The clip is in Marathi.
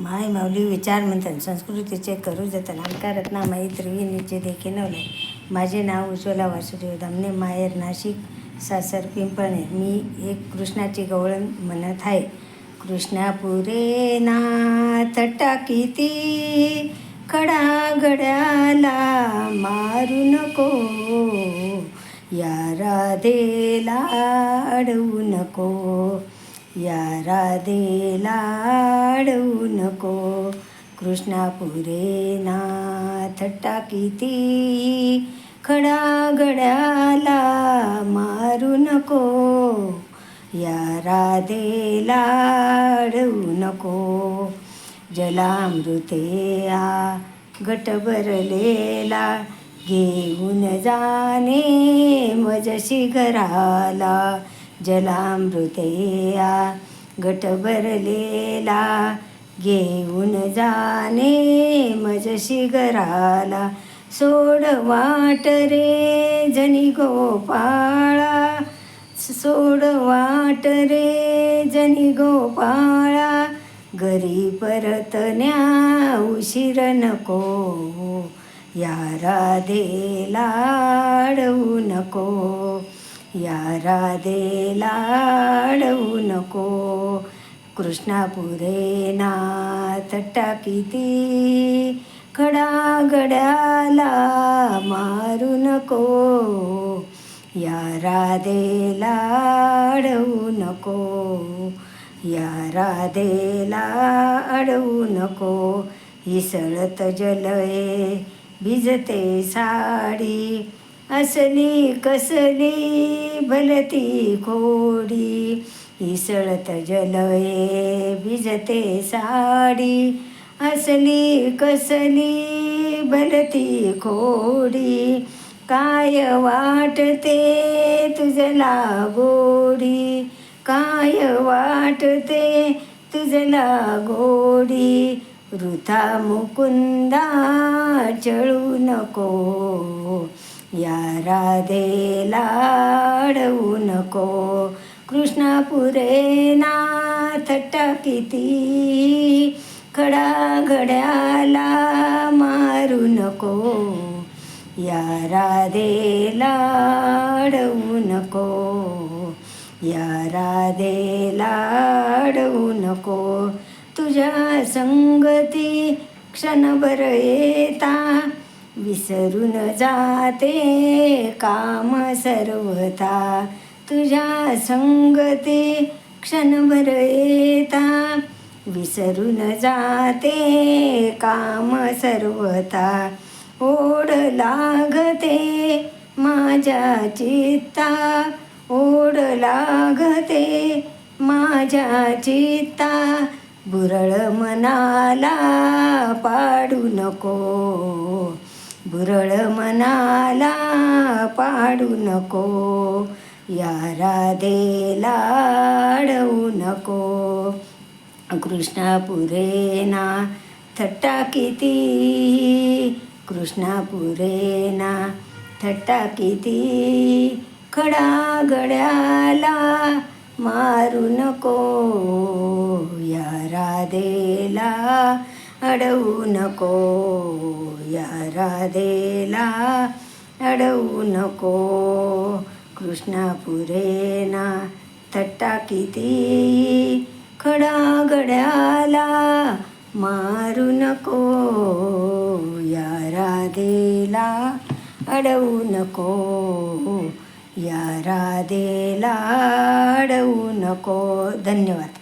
माय माऊली विचार म्हणतात संस्कृतीचे करू जतन अलकारत माई त्रिवेणीचे देखील नवले माझे नाव उज्ज्वला वासुदेव धमने माहेर नाशिक सासर पिंपळणे. मी एक कृष्णाची गवळण म्हणत आहे. कृष्णापुरे नाथ टाकीती खडा घड्याला मारू नको. या राधेला अडवू नको. या राधे अडवू नको. कृष्णापुरे नाथ टाकीती. खडा गड्याला मारू नको. या राधे अडवू नको. जलामृते आ घट भरलेला घेऊन जाणे मजशी घराला जलामृतया गट भरलेला घेऊन जाणे मजशी घराला सोड वाट रे जनी गोपाळा सोड वाट रे जनी गोपाळा घरी परतण्या उशीर नको या राधेला अडवू नको. या राधेला अडवू नको. कृष्णापुरे नाथ टाकीती. खडागड्याला मारू नको. या राधेला अडवू नको. या राधेला अडवू नको. इसळत जलये भिजते साडी. असली कसली भलती खोडी. इसळत जलये भिजते साडी. असली कसली भलती खोडी. काय वाटते तुझला गोडी? काय वाटते तुझला गोडी? वृथा मुकुंदा चळू नको. या राधेला अडवू नको. कृष्णापुरे नाथ टाकिती. खडा घड्याला मारू नको. या राधेला अडवू नको. या राधेला अडवू नको. तुझ्या संगती क्षणभर येता. विसरून जाते काम सर्वता तुझ्या संगते क्षणभर येता. विसरून जाते काम सर्वता ओढ लागते माझ्या चित्ता. ओढ लागते माझ्या चित्ता. बुरळ मनाला पाडू नको. भुरळ मनाला पाडू नको या राधेला अडवू नको. कृष्णापुरे ना थट्टा किती? कृष्णापुरे ना थट्टा किती? खडा गड्याला मारू नको या राधेला अडवू नको या राधेला. अडवू नको कृष्णापुरेना. तट्टा थट्टा किती? खडा गड्याला. मारू नको या राधेला. अडवू नको या राधेला. अडवू नको. धन्यवाद.